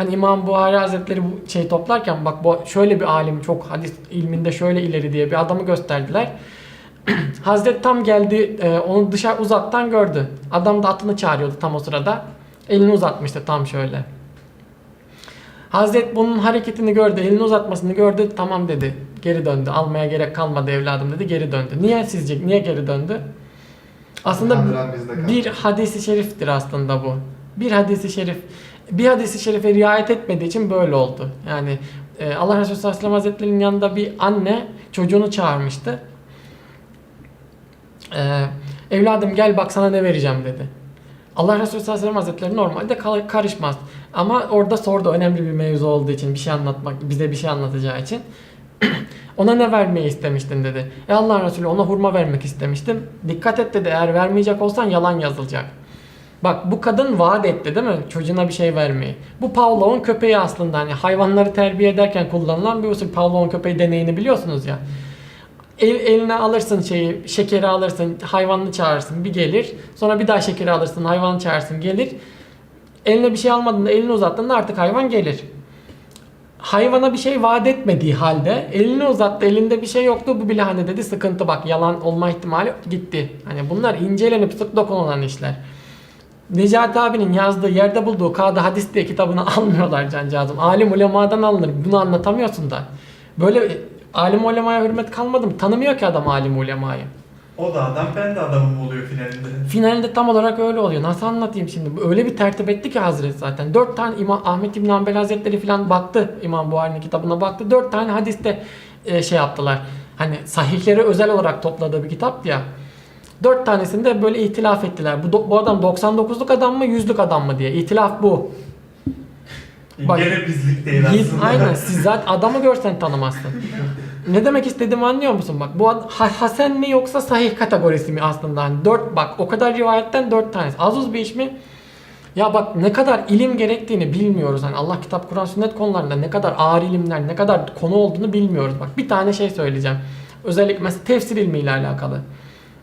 Hani İmam Buhari Hazretleri bu şey toplarken bak bu şöyle bir alim çok hadis ilminde şöyle ileri diye bir adamı gösterdiler. Hazret tam geldi e, onu dışarı uzaktan gördü. Adam da atını çağırıyordu tam o sırada. Elini uzatmıştı tam şöyle. Hazret bunun hareketini gördü, elini uzatmasını gördü. Tamam dedi. Geri döndü. Almaya gerek kalmadı evladım dedi. Geri döndü. Niye sizce? Niye geri döndü? Aslında bir hadisi şeriftir aslında bu. Bir hadisi şerif. Bir hadisi şerife riayet etmediği için böyle oldu. Yani e, Allah Resulü sallallahu aleyhi ve sellem hazretlerinin yanında bir anne çocuğunu çağırmıştı. E, evladım gel bak sana ne vereceğim dedi. Allah Resulü sallallahu aleyhi ve sellem hazretleri normalde karışmaz. Ama orada sordu önemli bir mevzu olduğu için bir şey anlatmak bize bir şey anlatacağı için. Ona ne vermeyi istemiştin dedi. E Allah Resulü ona hurma vermek istemiştim. Dikkat et dedi eğer vermeyecek olsan yalan yazılacak. Bak bu kadın vaat etti değil mi? Çocuğuna bir şey vermeyi. Bu Pavlov'un köpeği aslında hani hayvanları terbiye ederken kullanılan bir usul. Pavlov'un köpeği deneyini biliyorsunuz ya. El, eline alırsın şeyi, şekeri alırsın, hayvanını çağırırsın, bir gelir. Sonra bir daha şekeri alırsın, hayvanı çağırırsın, gelir. Eline bir şey almadığında elini uzattığında artık hayvan gelir. Hayvana bir şey vaat etmediği halde elini uzattı, elinde bir şey yoktu. Bu bile hani dedi sıkıntı bak yalan olma ihtimali gitti. Hani bunlar incelenip sık dokunulan işler. Necati abinin yazdığı yerde bulduğu Kadı Hadis diye kitabını almıyorlar cancağızım. Alim ulemadan alınır. Bunu anlatamıyorsun da. Böyle alim ulemaya hürmet kalmadı mı? Tanımıyor ki adam alim ulemayı. O da adam ben de adamım oluyor finalinde. Finalde tam olarak öyle oluyor. Nasıl anlatayım şimdi? Öyle bir tertip etti ki Hazreti zaten. Dört tane İmam Ahmet İbn Hanbel Hazretleri falan baktı. İmam Buhari'nin kitabına baktı. Dört tane hadiste e, şey yaptılar. Hani sahihleri özel olarak topladığı bir kitap ya. Dört tanesinde böyle ihtilaf ettiler. Bu, bu adam 99'luk adam mı 100'lük adam mı diye. İhtilaf bu. Bak- Gene bizlik değil aslında. aynen siz zaten adamı görsen tanımazsın. ne demek istediğimi anlıyor musun? Bak bu Hasen mi yoksa sahih kategorisi mi aslında? Hani dört bak o kadar rivayetten dört tanesi. Az uz bir iş mi? Ya bak ne kadar ilim gerektiğini bilmiyoruz. Hani Allah kitap Kur'an sünnet konularında ne kadar ağır ilimler, ne kadar konu olduğunu bilmiyoruz. Bak bir tane şey söyleyeceğim. Özellikle mesela tefsir ilmiyle alakalı.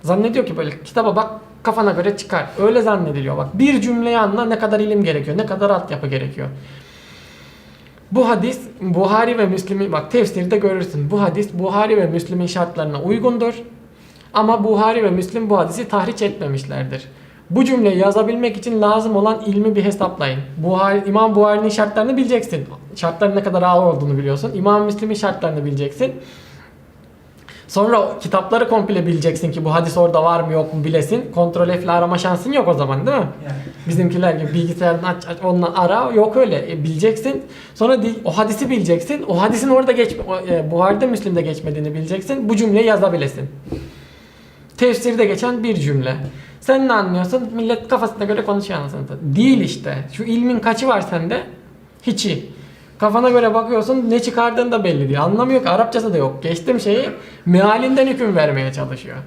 Zannediyor ki böyle kitaba bak kafana göre çıkar. Öyle zannediliyor bak. Bir cümleyi anla ne kadar ilim gerekiyor, ne kadar altyapı gerekiyor. Bu hadis Buhari ve Müslim'in bak tefsirde görürsün. Bu hadis Buhari ve Müslim'in şartlarına uygundur. Ama Buhari ve Müslim bu hadisi tahriş etmemişlerdir. Bu cümleyi yazabilmek için lazım olan ilmi bir hesaplayın. Buhari, İmam Buhari'nin şartlarını bileceksin. Şartların ne kadar ağır olduğunu biliyorsun. İmam Müslim'in şartlarını bileceksin. Sonra kitapları komple bileceksin ki bu hadis orada var mı yok mu bilesin. Kontrol F'le arama şansın yok o zaman değil mi? Yani. Bizimkiler gibi bilgisayardan aç, aç onunla ara yok öyle E, bileceksin. Sonra o hadisi bileceksin. O hadisin orada geç e, Buhari'de Müslim'de geçmediğini bileceksin. Bu cümleyi yazabilesin. Tefsirde geçen bir cümle. Sen ne anlıyorsun? Millet kafasına göre konuşuyor anasını. Değil işte. Şu ilmin kaçı var sende? Hiçi. Kafana göre bakıyorsun ne çıkardığın da belli değil. Anlamıyor ki Arapçası da yok. Geçtim şeyi mealinden hüküm vermeye çalışıyor.